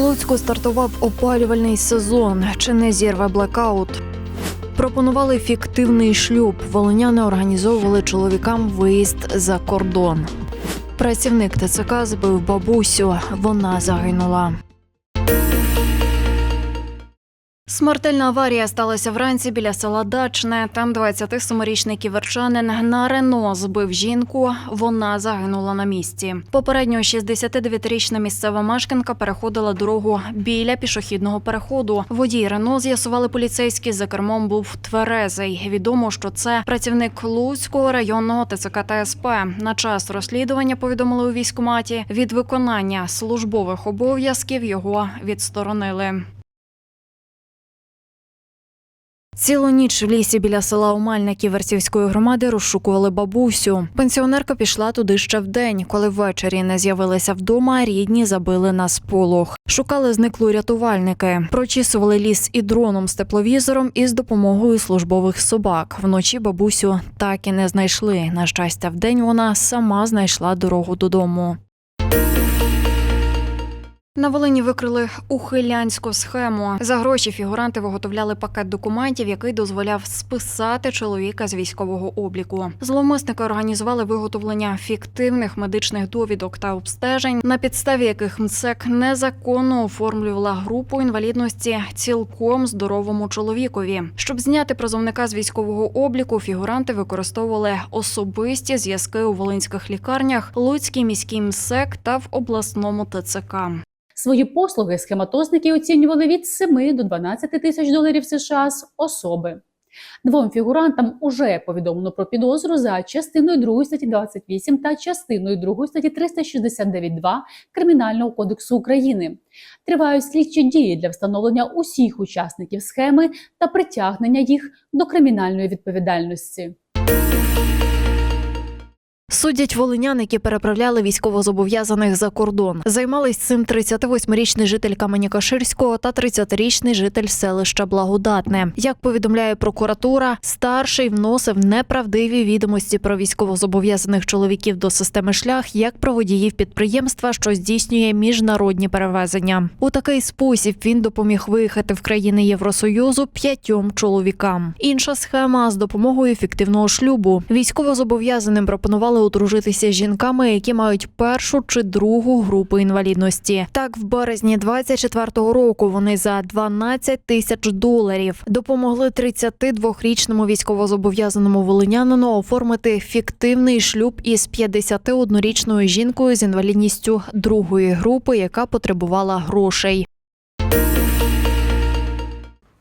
Луцьку стартував опалювальний сезон. Чи не зірве блекаут? Пропонували фіктивний шлюб. Волиняни організовували чоловікам виїзд за кордон. Працівник ТЦК збив бабусю. Вона загинула. Смертельна аварія сталася вранці біля села Дачне. Там 27-річний ківерчанин на Рено збив жінку. Вона загинула на місці. Попередньо 69-річна місцева мешканка переходила дорогу біля пішохідного переходу. Водій Рено з'ясували поліцейські. За кермом був тверезий. Відомо, що це працівник Луцького районного ТЦК та СП. На час розслідування повідомили у військкоматі. Від виконання службових обов'язків його відсторонили. Цілу ніч в лісі біля села Умальне Ківерцівської громади розшукували бабусю. Пенсіонерка пішла туди ще вдень. Коли ввечері не з'явилися вдома, рідні забили на сполох. Шукали зниклу рятувальники. Прочісували ліс і дроном з тепловізором і з допомогою службових собак. Вночі бабусю так і не знайшли. На щастя, вдень вона сама знайшла дорогу додому. На Волині викрили ухилянську схему. За гроші фігуранти виготовляли пакет документів, який дозволяв списати чоловіка з військового обліку. Зловмисники організували виготовлення фіктивних медичних довідок та обстежень, на підставі яких МСЕК незаконно оформлювала групу інвалідності цілком здоровому чоловікові. Щоб зняти призовника з військового обліку, фігуранти використовували особисті зв'язки у волинських лікарнях, Луцькій міській МСЕК та в обласному ТЦК. Свої послуги схематозники оцінювали від 7 до 12 тисяч доларів США з особи. Двом фігурантам уже повідомлено про підозру за частиною 2 статті 28 та частиною 2 статті 369.2 Кримінального кодексу України. Тривають слідчі дії для встановлення усіх учасників схеми та притягнення їх до кримінальної відповідальності. Судять волинян, які переправляли військовозобов'язаних за кордон. Займались цим 38-річний житель Каменя-Каширського та 30-річний житель селища Благодатне. Як повідомляє прокуратура, старший вносив неправдиві відомості про військовозобов'язаних чоловіків до системи шлях як про водіїв підприємства, що здійснює міжнародні перевезення. У такий спосіб він допоміг виїхати в країни Євросоюзу п'ятьом чоловікам. Інша схема з допомогою фіктивного шлюбу. Військовозобов'язаним пропонували одружитися з жінками, які мають першу чи другу групу інвалідності. Так, в березні 24-го року вони за 12 тисяч доларів допомогли 32-річному військовозобов'язаному волинянину оформити фіктивний шлюб із 51-річною жінкою з інвалідністю другої групи, яка потребувала грошей.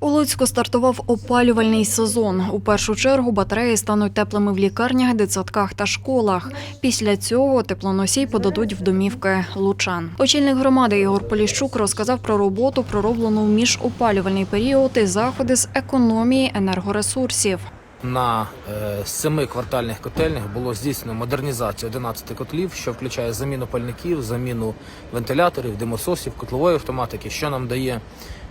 У Луцьку стартував опалювальний сезон. У першу чергу батареї стануть теплими в лікарнях, дитсадках та школах. Після цього теплоносій подадуть в домівки лучан. Очільник громади Ігор Поліщук розказав про роботу, пророблену в міжопалювальний період і заходи з економії енергоресурсів. На е, семи квартальних котельнях було здійснено модернізацію 11 котлів, що включає заміну пальників, заміну вентиляторів, димососів, котлової автоматики, що нам дає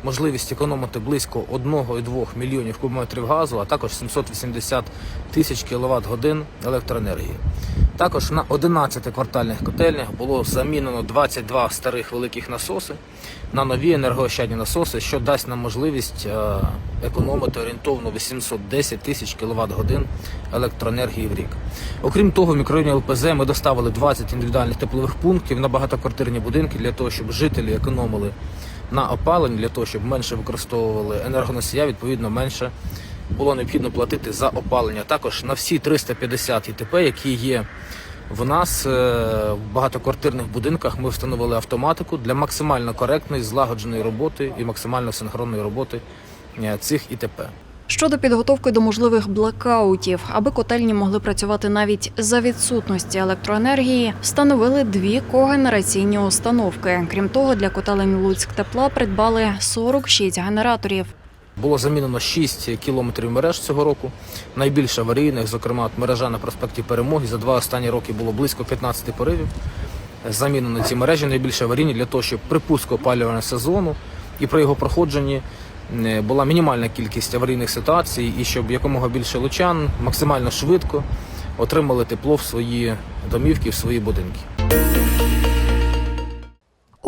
можливість економити близько 1,2 мільйонів кубометрів газу, а також 780 тисяч кіловат годин електроенергії. Також на 11 квартальних котельнях було замінено 22 старих великих насоси на нові енергоощадні насоси, що дасть нам можливість е, економити орієнтовно 810 тисяч кВт годин електроенергії в рік. Окрім того, в мікрорайоні ЛПЗ ми доставили 20 індивідуальних теплових пунктів на багатоквартирні будинки для того, щоб жителі економили на опаленні, для того, щоб менше використовували енергоносія, відповідно менше було необхідно платити за опалення. Також на всі 350 ІТП, які є в нас е, в багатоквартирних будинках, ми встановили автоматику для максимально коректної, злагодженої роботи і максимально синхронної роботи е, цих ІТП. Щодо підготовки до можливих блекаутів, аби котельні могли працювати навіть за відсутності електроенергії, встановили дві когенераційні установки. Крім того, для котелень Луцьк тепла придбали 46 генераторів. Було замінено 6 кілометрів мереж цього року. Найбільш аварійних, зокрема, от мережа на проспекті Перемоги. За два останні роки було близько 15 поривів. Замінено ці мережі найбільш аварійні для того, щоб при пуску опалювального сезону і при його проходженні е, була мінімальна кількість аварійних ситуацій, і щоб якомога більше лучан максимально швидко отримали тепло в свої домівки, в свої будинки.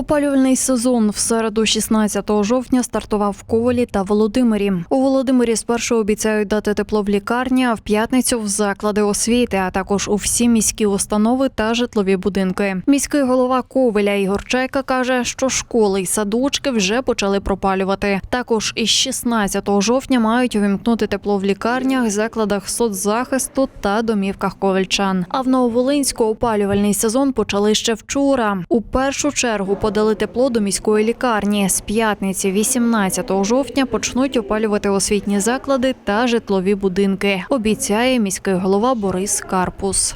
Опалювальний сезон в середу, 16 жовтня, стартував в Ковалі та Володимирі. У Володимирі спершу обіцяють дати тепло в лікарні, а в п'ятницю в заклади освіти, а також у всі міські установи та житлові будинки. Міський голова Ковеля Ігор Чайка каже, що школи й садочки вже почали пропалювати. Також із 16 жовтня мають увімкнути тепло в лікарнях, закладах соцзахисту та домівках ковельчан. А в Нововолинську опалювальний сезон почали ще вчора. У першу чергу подали тепло до міської лікарні. З п'ятниці, 18 жовтня, почнуть опалювати освітні заклади та житлові будинки. Обіцяє міський голова Борис Карпус.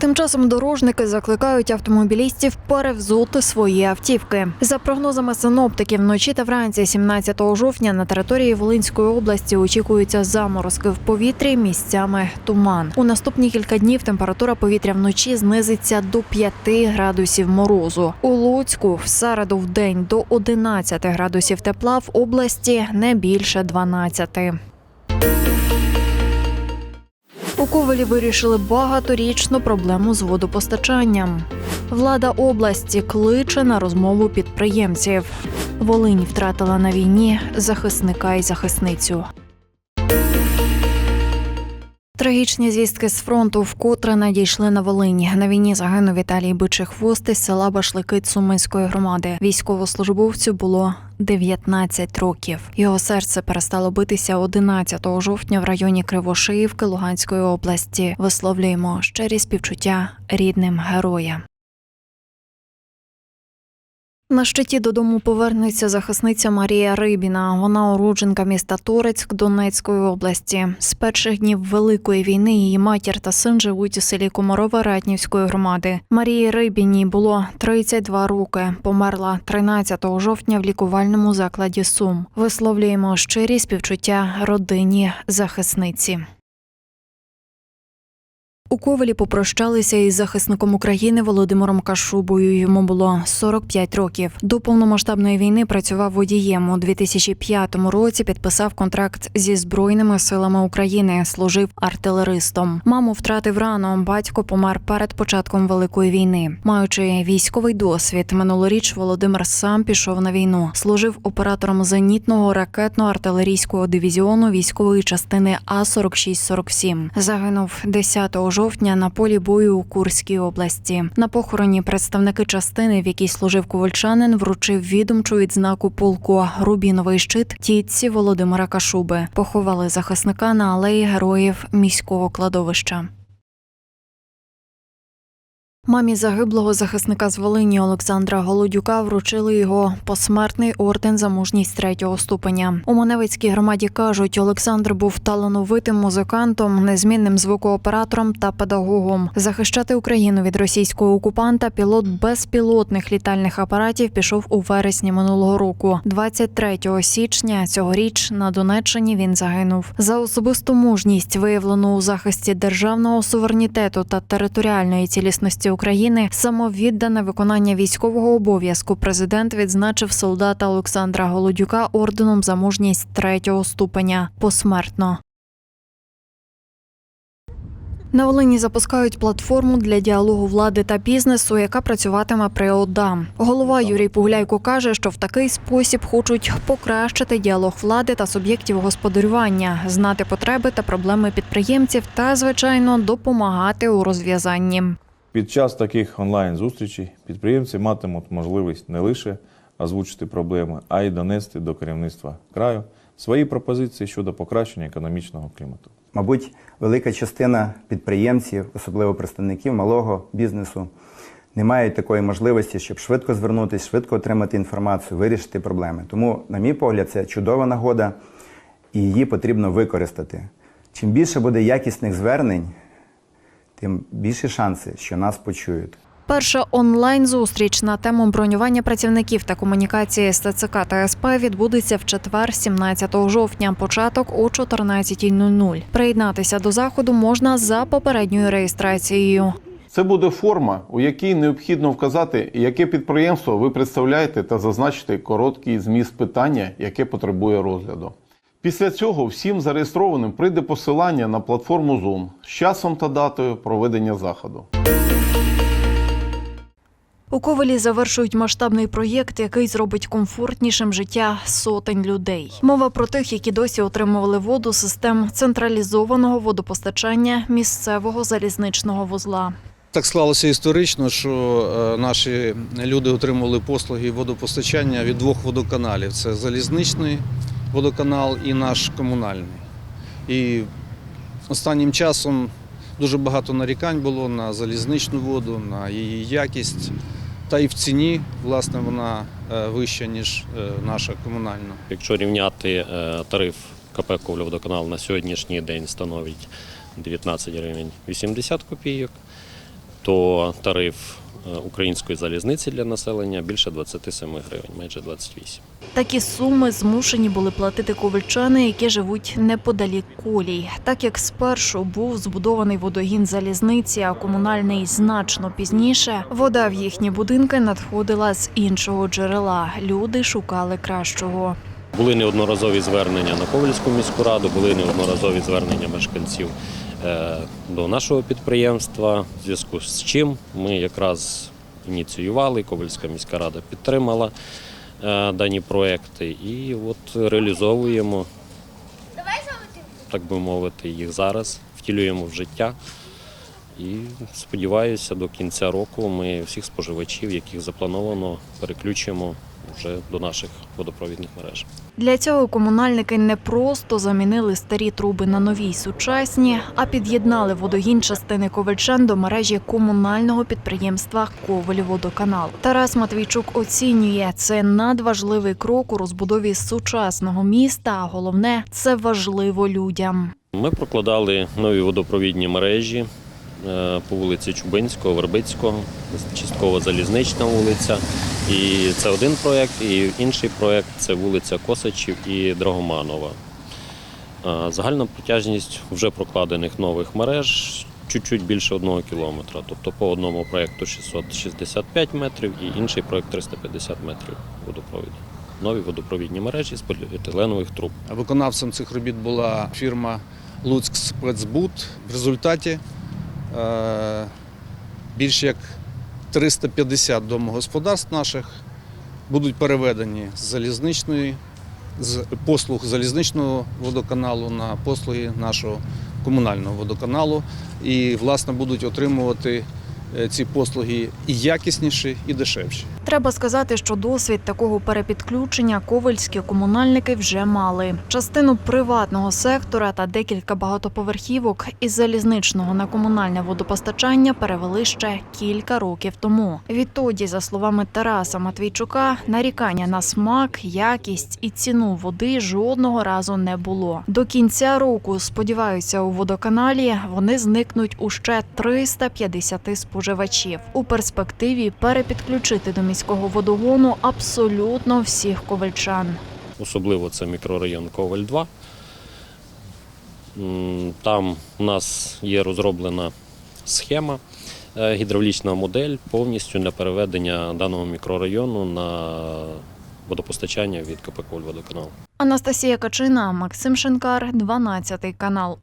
Тим часом дорожники закликають автомобілістів перевзути свої автівки. За прогнозами синоптиків, вночі та вранці 17 жовтня на території Волинської області очікуються заморозки в повітрі, місцями туман. У наступні кілька днів температура повітря вночі знизиться до 5 градусів морозу. У Луцьку в середу в день до 11 градусів тепла в області не більше 12. У Ковалі вирішили багаторічну проблему з водопостачанням. Влада області кличе на розмову підприємців. Волинь втратила на війні захисника і захисницю. Трагічні звістки з фронту вкотре надійшли на Волині. На війні загинув Віталій Бичий хвост із села Башлики Цуминської громади. Військовослужбовцю було 19 років. Його серце перестало битися 11 жовтня в районі Кривошиївки Луганської області. Висловлюємо щирі співчуття рідним героя. На щиті додому повернеться захисниця Марія Рибіна. Вона уродженка міста Торецьк Донецької області. З перших днів Великої війни її матір та син живуть у селі Комарова Ратнівської громади. Марії Рибіній було 32 роки. Померла 13 жовтня в лікувальному закладі Сум. Висловлюємо щирі співчуття родині захисниці. У Ковалі попрощалися із захисником України Володимиром Кашубою. Йому було 45 років. До повномасштабної війни працював водієм. У 2005 році підписав контракт зі збройними силами України. Служив артилеристом. Маму втратив рано. Батько помер перед початком великої війни. Маючи військовий досвід, минулоріч Володимир сам пішов на війну. Служив оператором зенітного ракетно-артилерійського дивізіону військової частини А 4647 Загинув 10 жовтня на полі бою у Курській області. На похороні представники частини, в якій служив ковальчанин, вручив відомчу відзнаку полку Рубіновий щит тітці Володимира Кашуби. Поховали захисника на алеї героїв міського кладовища. Мамі загиблого захисника з Волині Олександра Голодюка вручили його посмертний орден за мужність третього ступеня. У Маневицькій громаді кажуть, Олександр був талановитим музикантом, незмінним звукооператором та педагогом. Захищати Україну від російського окупанта пілот безпілотних літальних апаратів пішов у вересні минулого року. 23 січня цьогоріч на Донеччині він загинув. За особисту мужність, виявлену у захисті державного суверенітету та територіальної цілісності України, самовіддане виконання військового обов'язку. Президент відзначив солдата Олександра Голодюка орденом за мужність третього ступеня посмертно. На Волині запускають платформу для діалогу влади та бізнесу, яка працюватиме при ОДА. Голова Юрій Пугуляйко каже, що в такий спосіб хочуть покращити діалог влади та суб'єктів господарювання, знати потреби та проблеми підприємців та, звичайно, допомагати у розв'язанні. Під час таких онлайн-зустрічей підприємці матимуть можливість не лише озвучити проблеми, а й донести до керівництва краю свої пропозиції щодо покращення економічного клімату. Мабуть, велика частина підприємців, особливо представників малого бізнесу, не мають такої можливості, щоб швидко звернутися, швидко отримати інформацію, вирішити проблеми. Тому, на мій погляд, це чудова нагода, і її потрібно використати. Чим більше буде якісних звернень, тим більші шанси, що нас почують. Перша онлайн-зустріч на тему бронювання працівників та комунікації з ТЦК та СП відбудеться в четвер, 17 жовтня, початок о 14.00. Приєднатися до заходу можна за попередньою реєстрацією. Це буде форма, у якій необхідно вказати, яке підприємство ви представляєте, та зазначити короткий зміст питання, яке потребує розгляду. Після цього всім зареєстрованим прийде посилання на платформу Zoom з часом та датою проведення заходу. У Ковелі завершують масштабний проєкт, який зробить комфортнішим життя сотень людей. Мова про тих, які досі отримували воду з систем централізованого водопостачання місцевого залізничного вузла. Так склалося історично, що е, наші люди отримували послуги водопостачання від двох водоканалів: це залізничний водоканал і наш комунальний. І останнім часом дуже багато нарікань було на залізничну воду, на її якість. Та і в ціні, власне, вона е, вища, ніж е, наша комунальна. Якщо рівняти е, тариф КП «Ковліводоканал» на сьогоднішній день становить 19 гривень 80 копійок, то тариф української залізниці для населення більше 27 гривень, майже 28. Такі суми змушені були платити ковальчани, які живуть неподалік колій. Так як спершу був збудований водогін залізниці, а комунальний значно пізніше, вода в їхні будинки надходила з іншого джерела. Люди шукали кращого. Були неодноразові звернення на Ковальську міську раду, були неодноразові звернення мешканців е, до нашого підприємства, в зв'язку з чим ми якраз ініціювали, Ковальська міська рада підтримала е, дані проекти і от реалізовуємо, так би мовити, їх зараз, втілюємо в життя. І сподіваюся, до кінця року ми всіх споживачів, яких заплановано, переключимо вже до наших водопровідних мереж. Для цього комунальники не просто замінили старі труби на нові й сучасні, а під'єднали водогін частини ковальчан до мережі комунального підприємства Ковель-Водоканал. Тарас Матвійчук оцінює це надважливий крок у розбудові сучасного міста. А головне це важливо людям. Ми прокладали нові водопровідні мережі по вулиці Чубинського, Вербицького, частково залізнична вулиця. І це один проєкт, і інший проєкт це вулиця Косачів і Драгоманова. Е, Загальна протяжність вже прокладених нових мереж чуть-чуть більше одного кілометра. Тобто по одному проєкту 665 метрів і інший проєкт 350 метрів водопровіду. Нові водопровідні мережі з поліетиленових труб. Виконавцем цих робіт була фірма Луцьк Спецбуд. В результаті е, більш як 350 домогосподарств наших будуть переведені з залізничної з послуг залізничного водоканалу на послуги нашого комунального водоканалу і, власне, будуть отримувати е, ці послуги і якісніші, і дешевші. Треба сказати, що досвід такого перепідключення ковальські комунальники вже мали. Частину приватного сектора та декілька багатоповерхівок із залізничного на комунальне водопостачання перевели ще кілька років тому. Відтоді, за словами Тараса Матвійчука, нарікання на смак, якість і ціну води жодного разу не було. До кінця року, сподіваюся, у водоканалі вони зникнуть у ще 350 споживачів. У перспективі перепідключити до міського водогону абсолютно всіх ковальчан. Особливо це мікрорайон Коваль 2. Там у нас є розроблена схема, е, гідравлічна модель повністю для переведення даного мікрорайону на водопостачання від КП «Коваль-Водоканал». Анастасія Качина, Максим Шинкар, 12 канал.